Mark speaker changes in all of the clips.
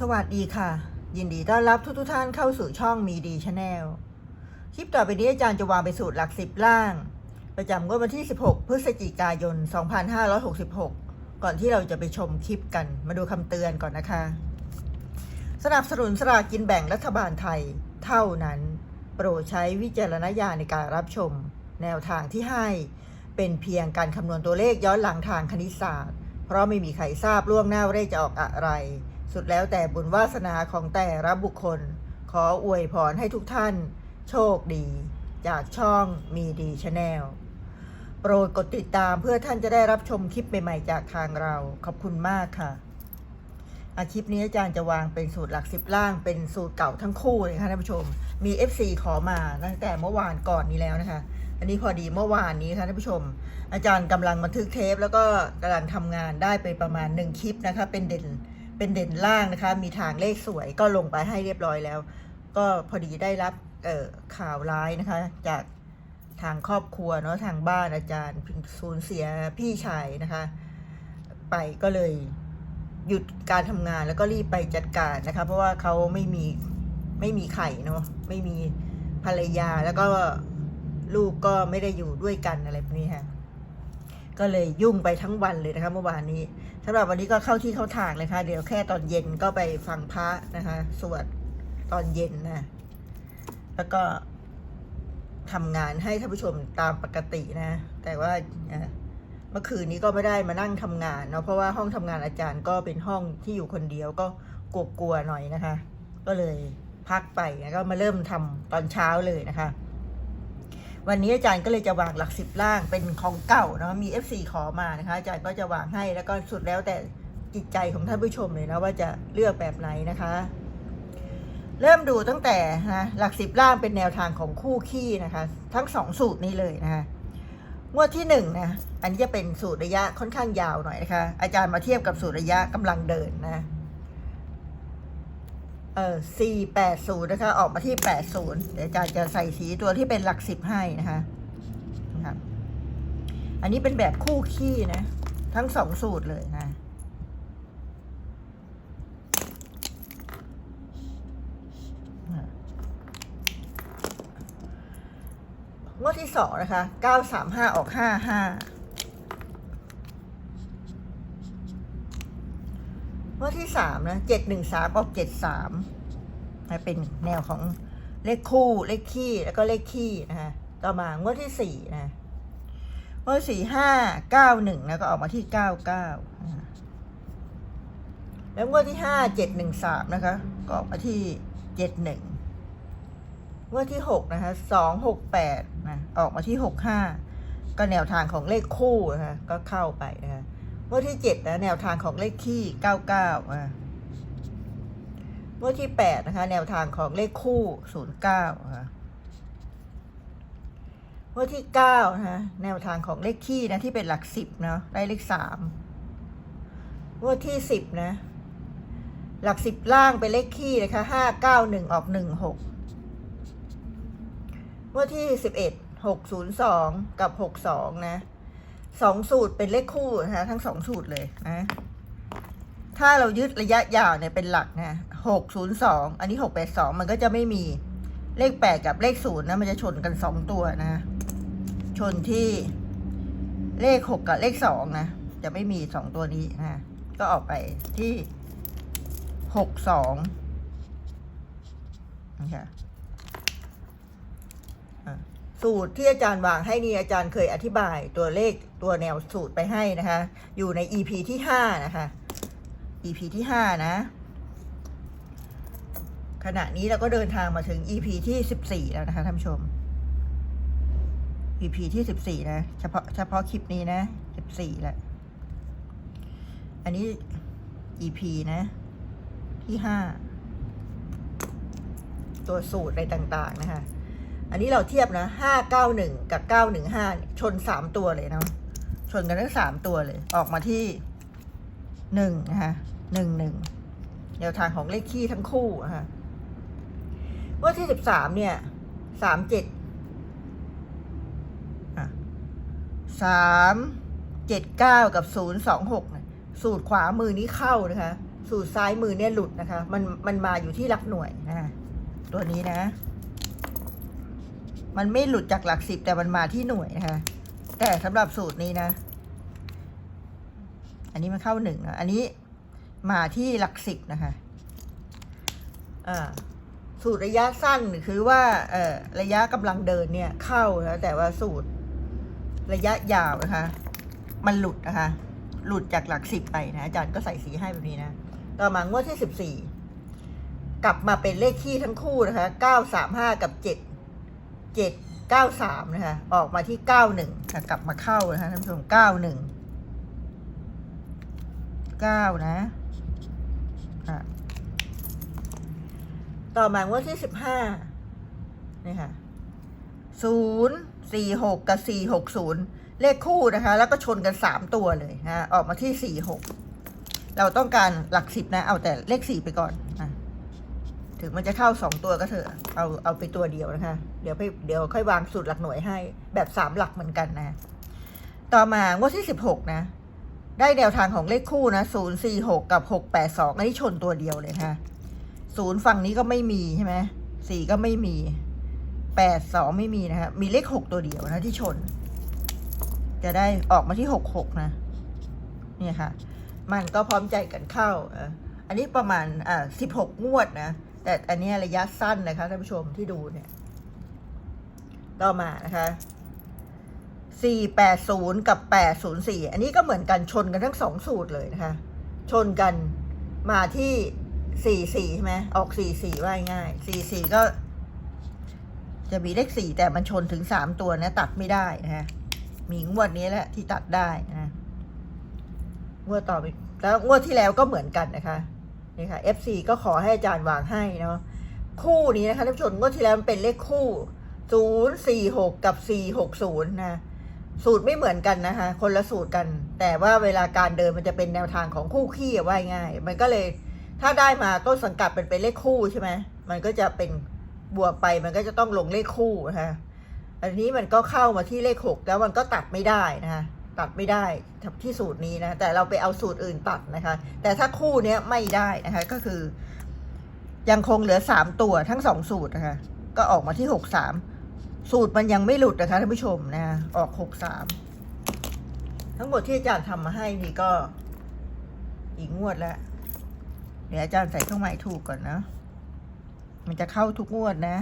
Speaker 1: สวัสดีค่ะ ยินดีต้อนรับทุกทท่านเข้าสู่ช่องมีดีชาแนลคลิปต่อไปนี้อาจารย์จะวางไปสูตรหลักสิบล่าง ประจำวันที่ 16 พฤศจิกายน 2566 ก่อนที่เราจะไปชมคลิปกันมาดูคำเตือนก่อนนะคะ สนับสนุนสลากกินแบ่งรัฐบาลไทย เท่านั้น โปรดใช้วิจารณญาณในการรับชม แนวทางที่ให้ เป็นเพียงการคำนวณตัวเลขย้อนหลังทางคณิตศาสตร์ เพราะไม่มีใครทราบล่วงหน้าว่าเลขจะออกอะไร สุดแล้วแต่บุญวาสนาของแต่ละบุคคล ขออวยพรให้ทุกท่าน โชคดี จากช่องมีดีชาแนลโปรดกดติดตามเพื่อท่านจะได้รับชมคลิปใหม่ๆ จากทางเรา ขอบคุณมากค่ะ อาคลิปนี้อาจารย์จะวางเป็นสูตรหลักสิบล่าง เป็นสูตรเก่าทั้งคู่เลยค่ะท่านผู้ชม มี FC ขอมาตั้งแต่เมื่อวานก่อนนี้แล้วนะคะอันนี้พอดีเมื่อวานนี้ค่ะท่านผู้ชม อาจารย์กำลังบันทึกเทป แล้วก็กำลังทำงานได้ไปประมาณหนึ่งคลิปนะคะ เป็นเด่น เป็นเด่นล่างนะคะ มีทางเลขสวยก็ลงไปให้เรียบร้อยแล้ว ก็พอดีได้รับข่าวร้ายนะคะ จากทางครอบครัวเนาะทางบ้านอาจารย์สูญเสียพี่ชายนะคะ ไปก็เลยหยุดการทำงานแล้วก็รีบไปจัดการนะคะ เพราะว่าเขาไม่มีไม่มีไข่เนาะไม่มีภรรยาแล้วก็ลูกก็ไม่ได้อยู่ด้วยกันอะไรแบบนี้ค่ะ ก็เลยยุ่งไปทั้งวันเลยนะคะเมื่อวานนี้สำหรับวันนี้ก็เข้าที่เข้าทางเลยค่ะ เดี๋ยวแค่ตอนเย็นก็ไปฟังพระนะคะสวดตอนเย็นนะ แล้วก็ทำงานให้ท่านผู้ชมตามปกตินะ แต่ว่าเอ่อเมื่อคืนนี้ก็ไม่ได้มานั่งทำงานเนาะเพราะว่าห้องทำงานอาจารย์ก็เป็นห้องที่อยู่คนเดียวก็กลัวๆหน่อยนะคะ ก็เลยพักไปแล้วก็มาเริ่มทำตอนเช้าเลยนะคะ วันนี้อาจารย์ก็เลยจะวางหลักสิบล่างเป็นของเก่าเนาะมี FC ขอมานะคะอาจารย์ก็จะวางให้แล้วก็สุดแล้วแต่จิตใจของท่านผู้ชมเลยนะว่าจะเลือกแบบไหนนะคะ เริ่มดูตั้งแต่นะหลักสิบล่างเป็นแนวทางของคู่ขี้นะคะ ทั้งสองสูตรนี้เลยนะคะงวดที่หนึ่งนะอันนี้จะเป็นสูตรระยะค่อนข้างยาวหน่อยนะคะ อาจารย์มาเทียบกับสูตรระยะกำลังเดินนะ เออสี่แปดศูนย์นะคะ ออกมาที่แปดศูนย์เดี๋ยวอาจารย์จะใส่สีตัวที่เป็นหลักสิบให้นะคะนะครับ อันนี้เป็นแบบคู่ขี้นะ ทั้งสองสูตรเลยนะงวดที่สองนะคะเก้าสามห้าออกห้าห้า วดที่สามนะเจ็ดหนึ่งสามออกเจ็ดสามนะเป็นแนวของเลขคู่เลขขี้แล้วก็เลขขี้นะคะต่อมางวดที่สี่นะงวดสี่ห้าเก้าหนึ่งนะก็ออกมาที่เก้าเก้าแล้วงวดที่ห้าเจ็ดหนึ่งสามนะคะ ก็ออกมาที่เจ็ดหนึ่งงวดที่หกนะคะสองหกแปดนะออกมาที่หกห้าก็แนวทางของเลขคู่นะคะก็เข้าไปนะคะ วดที่เจ็ดนะแนวทางของเลขขี้เก้าเก้าอะงวดที่แปดนะคะ แนวทางของเลขคู่ศูนย์เก้าค่ะงวดที่เก้านะคะแนวทางของเลขขี้นะที่เป็นหลักสิบเนาะได้เลขสามงวดที่สิบนะ หลักสิบล่างเป็นเลขขี้นะคะห้าเก้าหนึ่งออกหนึ่งหกงวดที่สิบเอ็ดหกศูนย์สองกับหกสองนะ สองสูตรเป็นเลขคู่นะคะทั้งสองสูตรเลยนะ ถ้าเรายึดระยะยาวเนี่ยเป็นหลักนะหกศูนย์สองอันนี้หกแปดสองมันก็จะไม่มีเลขแปดกับเลขศูนย์นะมันจะชนกันสองตัวนะ ชนที่เลขหกกับเลขสองนะ จะไม่มีสองตัวนี้นะ ก็ออกไปที่หกสองนะคะ สูตรที่อาจารย์วางให้นี่อาจารย์เคยอธิบายตัวเลขตัวแนวสูตรไปให้นะคะ อยู่ใน EP ที่ห้านะคะ EP ที่ห้านะ ขณะนี้เราก็เดินทางมาถึง EP ที่สิบสี่แล้วนะคะท่านผู้ชม EP ที่สิบสี่นะ เฉพาะเฉพาะคลิปนี้นะสิบสี่แล้วอันนี้ EP นะ ที่ห้าตัวสูตรอะไรต่าง ๆ นะคะ อันนี้เราเทียบนะห้าเก้าหนึ่งกับเก้าหนึ่งห้าชนสามตัวเลยเนาะชนกันทั้งสามตัวเลย ออกมาที่หนึ่งนะคะหนึ่งหนึ่งแนวทางของเลขขี้ทั้งคู่นะคะว่าที่สิบสามเนี่ยสามเจ็ดสามเจ็ดเก้ากับศูนย์สองหกสูตรขวามือนี้เข้านะคะ สูตรซ้ายมือเนี่ยหลุดนะคะ มันมันมาอยู่ที่หลักหน่วยนะตัวนี้นะ มันไม่หลุดจากหลักสิบแต่มันมาที่หน่วยนะคะแต่สำหรับสูตรนี้นะ อันนี้มันเข้าหนึ่งนะอันนี้มาที่หลักสิบนะคะอ่าสูตรระยะสั้นคือว่าเอ่อระยะกำลังเดินเนี่ยเข้านะแต่ว่าสูตรระยะยาวนะคะ มันหลุดนะคะ หลุดจากหลักสิบไปนะอาจารย์ก็ใส่สีให้แบบนี้นะต่อมางวดที่สิบสี่กลับมาเป็นเลขคี่ทั้งคู่นะคะเก้าสามห้ากับเจ็ด เจ็ดเก้าสามนะคะ ออกมาที่เก้าหนึ่งกลับมาเข้านะคะท่านผู้ชมเก้าหนึ่งเก้านะค่ะต่อมางวดที่สิบห้านี่ค่ะศูนย์สี่หกกับสี่หกศูนย์เลขคู่นะคะ แล้วก็ชนกันสามตัวเลยนะออกมาที่สี่หกเราต้องการหลักสิบนะ เอาแต่เลขสี่ไปก่อนอะ ถึงมันจะเข้าสองตัวก็เถอะเอาเอาไปตัวเดียวนะคะ เดี๋ยวไปเดี๋ยวค่อยวางสูตรหลักหน่วยให้ แบบสามหลักเหมือนกันนะ ต่อมางวดที่สิบหกนะ ได้แนวทางของเลขคู่นะศูนย์สี่หกกับหกแปดสองอันนี้ชนตัวเดียวเลยนะคะศูนย์ฝั่งนี้ก็ไม่มีใช่ไหมสี่ก็ไม่มีแปดสองไม่มีนะคะมีเลขหกตัวเดียวนะที่ชน จะได้ออกมาที่หกหกนะ เนี่ยค่ะ มันก็พร้อมใจกันเข้าอันนี้ประมาณอ่าสิบหกงวดนะ แต่อันนี้ระยะสั้นนะคะท่านผู้ชมที่ดูเนี่ย ต่อมานะคะสี่แปดศูนย์กับแปดศูนย์สี่อันนี้ก็เหมือนกันชนกันทั้งสองสูตรเลยนะคะ ชนกันมาที่สี่สี่ใช่ไหมออกสี่สี่ว่าง่ายสี่สี่ก็ จะมีเลขสี่แต่มันชนถึงสามตัวนะ ตัดไม่ได้นะคะมีงวดนี้แหละที่ตัดได้นะงวดต่อไปแล้วงวดที่แล้วก็เหมือนกันนะคะ นี่ค่ะ FC ก็ขอให้อาจารย์วางให้เนาะคู่นี้นะคะท่านผู้ชมงวดที่แล้วมันเป็นเลขคู่ศูนย์สี่หกกับสี่หกศูนย์นะสูตรไม่เหมือนกันนะคะ คนละสูตรกัน แต่ว่าเวลาการเดินมันจะเป็นแนวทางของคู่ขี้ว่ายง่าย มันก็เลยถ้าได้มาต้นสังกัดเป็นเป็นเลขคู่ใช่ไหมมันก็จะเป็นบวกไปมันก็จะต้องลงเลขคู่นะคะอันนี้มันก็เข้ามาที่เลขหกแล้วมันก็ตัดไม่ได้นะคะ ตัดไม่ได้ที่สูตรนี้นะ แต่เราไปเอาสูตรอื่นตัดนะคะ แต่ถ้าคู่เนี้ยไม่ได้นะคะก็คือ ยังคงเหลือสามตัวทั้งสองสูตรนะคะ ก็ออกมาที่หกสามสูตรมันยังไม่หลุดนะคะท่านผู้ชมนะออกหกสามทั้งหมดที่อาจารย์ทำมาให้นี่ก็อีกงวดแล้วเดี๋ยวอาจารย์ใส่เครื่องหมายถูกก่อนนะ มันจะเข้าทุกงวดนะ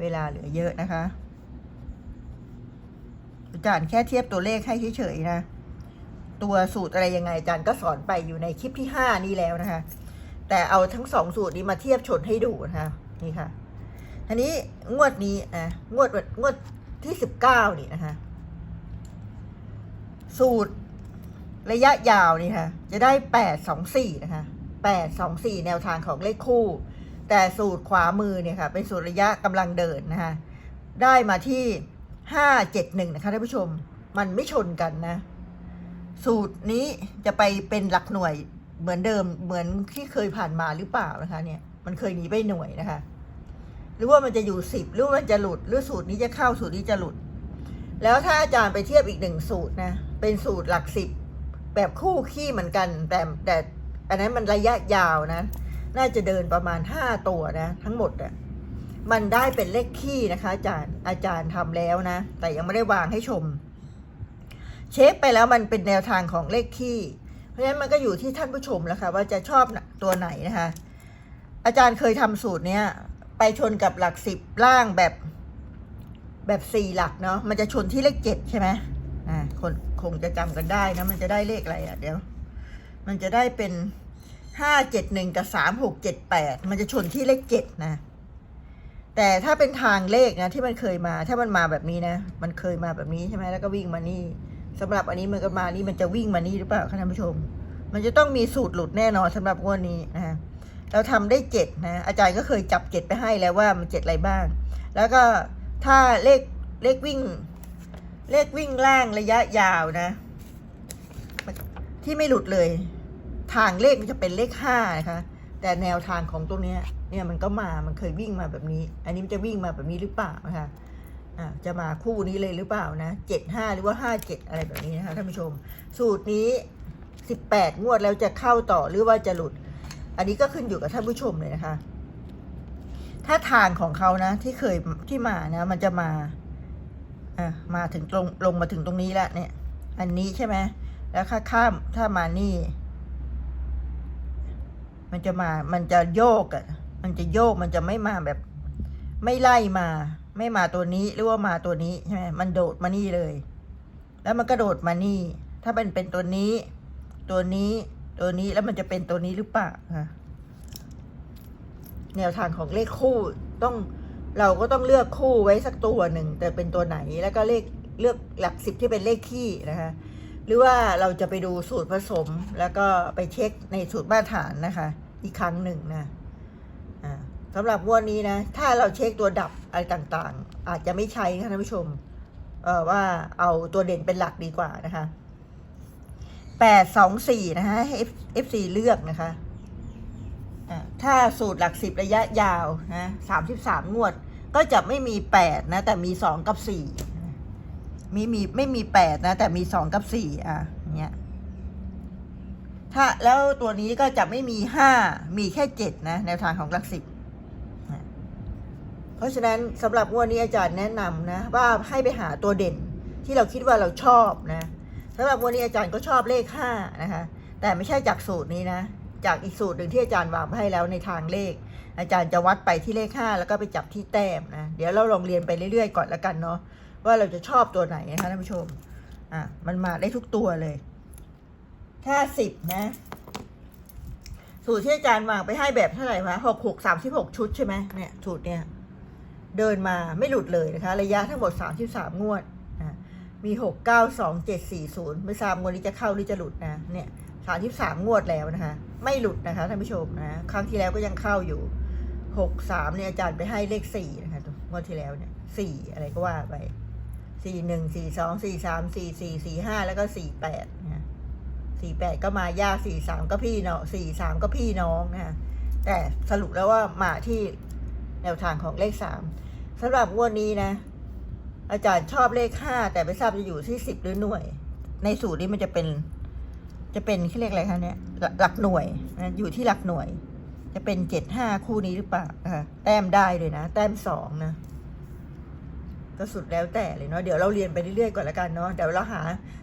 Speaker 1: เวลาเหลือเยอะนะคะ อาจารย์แค่เทียบตัวเลขให้เฉยๆนะ ตัวสูตรอะไรยังไงอาจารย์ก็สอนไปอยู่ในคลิปที่ห้านี้แล้วนะคะ แต่เอาทั้งสองสูตรนี้มาเทียบชนให้ดูนะคะนี่ค่ะทีนี้งวดนี้อะงวดงวดที่สิบเก้านี่นะคะ สูตรระยะยาวนี่ค่ะ จะได้แปดสองสี่นะคะแปดสองสี่แนวทางของเลขคู่ แต่สูตรขวามือเนี่ยค่ะ เป็นสูตรระยะกำลังเดินนะคะ ได้มาที่ ห้าเจ็ดหนึ่งนะคะท่านผู้ชม มันไม่ชนกันนะ สูตรนี้จะไปเป็นหลักหน่วยเหมือนเดิมเหมือนที่เคยผ่านมาหรือเปล่านะคะ เนี่ย มันเคยหนีไปหน่วยนะคะ หรือว่ามันจะอยู่สิบหรือว่ามันจะหลุด หรือสูตรนี้จะเข้าสูตรนี้จะหลุด แล้วถ้าอาจารย์ไปเทียบอีกหนึ่งสูตรนะ เป็นสูตรหลักสิบแบบคู่ขี้เหมือนกัน แต่แต่อันนั้นมันระยะยาวนะ น่าจะเดินประมาณห้าตัวนะ ทั้งหมดอะ มันได้เป็นเลขขี้นะคะ อาจารย์อาจารย์ทำแล้วนะ แต่ยังไม่ได้วางให้ชม เช็คไปแล้วมันเป็นแนวทางของเลขขี้ เพราะฉะนั้นมันก็อยู่ที่ท่านผู้ชมแล้วค่ะว่าจะชอบตัวไหนนะคะ อาจารย์เคยทำสูตรเนี้ยไปชนกับหลักสิบล่างแบบแบบสี่หลักเนาะมันจะชนที่เลขเจ็ดใช่ไหมอ่าคนคงจะจำกันได้นะมันจะได้เลขอะไรอะเดี๋ยว มันจะได้เป็นห้าเจ็ดหนึ่งกับสามหกเจ็ดแปดมันจะชนที่เลขเจ็ดนะ แต่ถ้าเป็นทางเลขนะที่มันเคยมา ถ้ามันมาแบบนี้นะ มันเคยมาแบบนี้ใช่ไหมแล้วก็วิ่งมานี่สำหรับอันนี้มันก็มานี่มันจะวิ่งมานี่หรือเปล่าคะท่านผู้ชม มันจะต้องมีสูตรหลุดแน่นอนสำหรับงวดนี้นะฮะเราทำได้เจ็ดนะ อาจารย์ก็เคยจับเจ็ดไปให้แล้วว่ามันเจ็ดอะไรบ้าง แล้วก็ถ้าเลขเลขวิ่ง เลขวิ่งล่างระยะยาวนะ ที่ไม่หลุดเลย ทางเลขมันจะเป็นเลขห้านะคะ แต่แนวทางของตรงนี้ เนี่ยมันก็มา มันเคยวิ่งมาแบบนี้ อันนี้มันจะวิ่งมาแบบนี้หรือเปล่านะคะอ่าจะมาคู่นี้เลยหรือเปล่านะเจ็ดห้าหรือว่าห้าเจ็ดอะไรแบบนี้นะคะท่านผู้ชม สูตรนี้สิบแปดงวดแล้วจะเข้าต่อหรือว่าจะหลุด อันนี้ก็ขึ้นอยู่กับท่านผู้ชมเลยนะคะ ถ้าทางของเขานะ ที่เคยที่มานะ มันจะมาอะมาถึงตรงลงมาถึงตรงนี้แล้วเนี่ย อันนี้ใช่ไหมแล้วข้าข้ามถ้ามานี่ มันจะมา มันจะโยกอะ มันจะโยกมันจะไม่มาแบบ ไม่ไล่มา ไม่มาตัวนี้หรือว่ามาตัวนี้ใช่ไหมมันโดดมานี่เลย แล้วมันก็โดดมานี่ ถ้าเป็นเป็นตัวนี้ ตัวนี้ตัวนี้แล้วมันจะเป็นตัวนี้หรือเปล่าคะแนวทางของเลขคู่ต้องเราก็ต้องเลือกคู่ไว้สักตัวหนึ่งแต่เป็นตัวไหนแล้วก็เลขเลือกหลักสิบที่เป็นเลขคี่นะคะหรือว่าเราจะไปดูสูตรผสมแล้วก็ไปเช็คในสูตรมาตรฐานนะคะ อีกครั้งหนึ่งนะ สำหรับงวดนี้นะ ถ้าเราเช็คตัวดับอะไรต่างๆ อาจจะไม่ใช้นะคะท่านผู้ชม เออว่าเอาตัวเด่นเป็นหลักดีกว่านะคะแปดสองสี่นะคะให้ F F4 เลือกนะคะอ่าถ้าสูตรหลักสิบระยะยาวนะสามสิบสามงวด ก็จะไม่มีแปดนะ แต่มีสองกับสี่มีมีไม่มีแปดนะ แต่มีสองกับสี่อะเนี้ยถ้าแล้วตัวนี้ก็จะไม่มีห้ามีแค่เจ็ดนะแนวทางของหลักสิบ ราะฉะนั้นสำหรับงวดนี้อาจารย์แนะนำนะ ว่าให้ไปหาตัวเด่นที่เราคิดว่าเราชอบนะสำหรับวดนี้อาจารย์ก็ชอบเลขห้านะคะ แต่ไม่ใช่จากสูตรนี้นะ จากอีกสูตรหนึ่งที่อาจารย์วางไว้ให้แล้วในทางเลข อาจารย์จะวัดไปที่เลขห้าแล้วก็ไปจับที่แต้มนะเดี๋ยวเราลองเรียนไปเรื่อยๆก่อนละกันเนาะว่าเราจะชอบตัวไหนนะคะท่านผู้ชมอะมันมาได้ทุกตัวเลยถ้าสิบนะ สูตรที่อาจารย์วางไปให้แบบเท่าไหร่คะหกหกสามสิบหกชุดใช่ไหมเนี่ยสูตรเนี่ย เดินมาไม่หลุดเลยนะคะ ระยะทั้งหมด 33 งวดนะมี 6 9 2 7 4 0 ไม่ทราบงวดนี้จะเข้าหรือจะหลุดนะเนี่ย33 งวดแล้วนะคะ ไม่หลุดนะคะท่านผู้ชมนะครั้งที่แล้วก็ยังเข้าอยู่ 6 3เนี่ยอาจารย์ไปให้เลข4นะคะงวดที่แล้วเนี่ย4อะไรก็ว่าไป4 1 4 2 4 3 4 4 4 5แล้วก็4 8นะ4 8ก็มายาก4 3ก็พี่เน้อง4 3ก็พี่น้องนะแต่สรุปแล้วว่ามาที่ แนวทางของเลข3สำหรับงวดนี้นะ อาจารย์ชอบเลขห้าแต่ไม่ทราบจะอยู่ที่สิบหรือหน่วย ในสูตรนี้มันจะเป็น จะเป็นเขาเรียกอะไรคะเนี่ยหลักหน่วยนะอยู่ที่หลักหน่วย จะเป็นเจ็ดห้าคู่นี้หรือเปล่าอ่าแต้มได้เลยนะ แต้มสองนะก็สุดแล้วแต่เลยเนาะเดี๋ยวเราเรียนไปเรื่อยๆก่อนละกันเนาะเดี๋ยวเราหา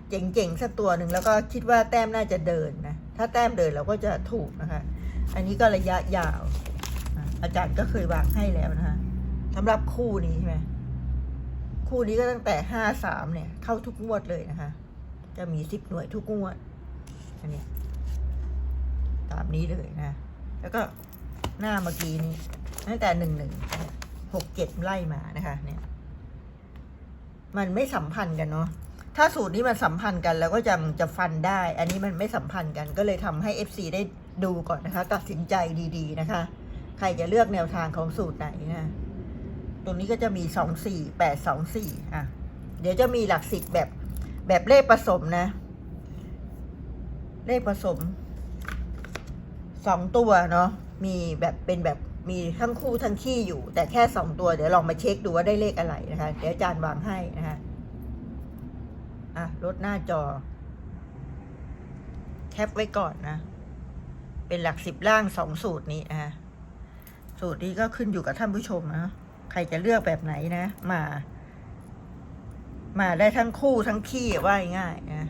Speaker 1: เจ๋งๆสักตัวหนึ่งแล้วก็คิดว่าแต้มน่าจะเดินนะ ถ้าแต้มเดินเราก็จะถูกนะคะ อันนี้ก็ระยะยาว อาจารย์ก็เคยวางให้แล้วนะคะสำหรับคู่นี้ใช่ไหมคู่นี้ก็ตั้งแต่ห้าสามเนี่ย เข้าทุกงวดเลยนะคะ จะมีสิบหน่วยทุกงวดอันนี้ตามนี้เลยนะ แล้วก็หน้าเมื่อกี้นี้ตั้งแต่หนึ่งหนึ่งหกเจ็ดไล่มานะคะ เนี่ย มันไม่สัมพันธ์กันเนาะถ้าสูตรนี้มันสัมพันธ์กัน แล้วก็จะจะฟันได้ อันนี้มันไม่สัมพันธ์กัน ก็เลยทำให้ FC ได้ดูก่อนนะคะ ตัดสินใจดี ๆ นะคะ ใครจะเลือกแนวทางของสูตรไหนนะตรงนี้ก็จะมีสองสี่แปดสองสี่อะ เดี๋ยวจะมีหลักสิบแบบแบบเลขผสมนะ เลขผสมสองตัวเนาะมีแบบเป็นแบบมีทั้งคู่ทั้งขี้อยู่ แต่แค่สองตัวเดี๋ยวลองมาเช็คดูว่าได้เลขอะไรนะคะ เดี๋ยวอาจารย์วางให้นะคะอะลดหน้าจอ แคปไว้ก่อนนะ เป็นหลักสิบล่างสองสูตรนี้นะคะ สูตรนี้ก็ขึ้นอยู่กับท่านผู้ชมนะใครจะเลือกแบบไหนนะ มา มาได้ทั้งคู่ทั้งขี้ว่าง่ายนะ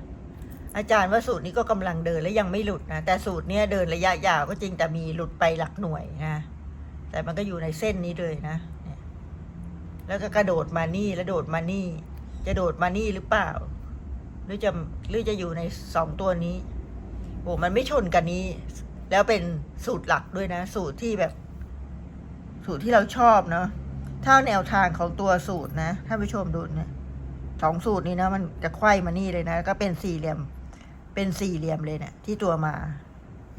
Speaker 1: อาจารย์ว่าสูตรนี้ก็กำลังเดินและยังไม่หลุดนะแต่สูตรเนี้ยเดินระยะยาวก็จริงแต่มีหลุดไปหลักหน่วยนะแต่มันก็อยู่ในเส้นนี้เลยนะแล้วก็กระโดดมานี่แล้วโดดมานี่ จะโดดมานี่หรือเปล่า หรือจะหรือจะอยู่ในสองตัวนี้โอ้มันไม่ชนกันนี้ แล้วเป็นสูตรหลักด้วยนะ สูตรที่แบบ สูตรที่เราชอบเนาะถ้าแนวทางของตัวสูตรนะท่านผู้ชมดูเนี่ยสองสูตรนี้นะมันจะไขว้มานี่เลยนะ ก็เป็นสี่เหลี่ยม เป็นสี่เหลี่ยมเลยเนี่ยที่ตัวมา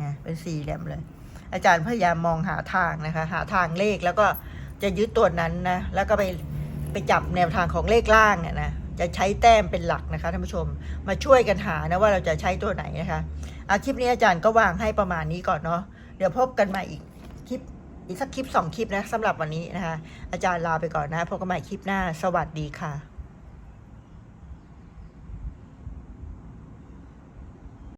Speaker 1: นะเป็นสี่เหลี่ยมเลย อาจารย์พยายามมองหาทางนะคะ หาทางเลขแล้วก็จะยึดตัวนั้นนะ แล้วก็ไปไปจับแนวทางของเลขล่างเนี่ยนะจะใช้แต้มเป็นหลักนะคะท่านผู้ชมมาช่วยกันหานะว่าเราจะใช้ตัวไหนนะคะอาคลิปนี้อาจารย์ก็วางให้ประมาณนี้ก่อนเนาะเดี๋ยวพบกันใหม่อีกคลิป อีกสักคลิปสองคลิปนะสำหรับวันนี้นะคะ อาจารย์ลาไปก่อนนะพบกันใหม่คลิปหน้า สวัสดีค่ะ